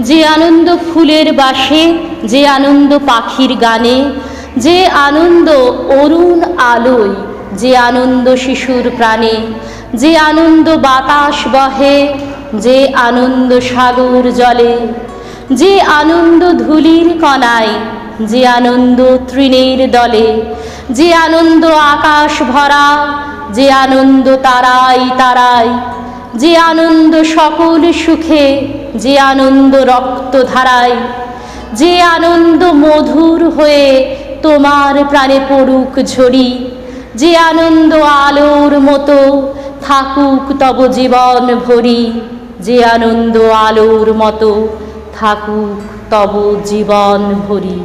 যে আনন্দ ফুলের বাসে যে আনন্দ পাখির গানে যে আনন্দ অরুণ আলোয় যে আনন্দ শিশুর প্রাণে যে আনন্দ বাতাস বহে যে আনন্দ সাগর জলে যে আনন্দ ধুলির কণায় যে আনন্দ তৃণের দলে যে আনন্দ আকাশ ভরা যে আনন্দ তারাই তারাই যে আনন্দ সকল সুখে যে আনন্দ রক্ত ধারায়, যে আনন্দ মধুর হয়ে তোমার প্রাণে পড়ুক ঝরি যে আনন্দ আলোর মতো থাকুক তব জীবন ভরি, যে আনন্দ আলোর মতো থাকুক তব জীবন ভরি।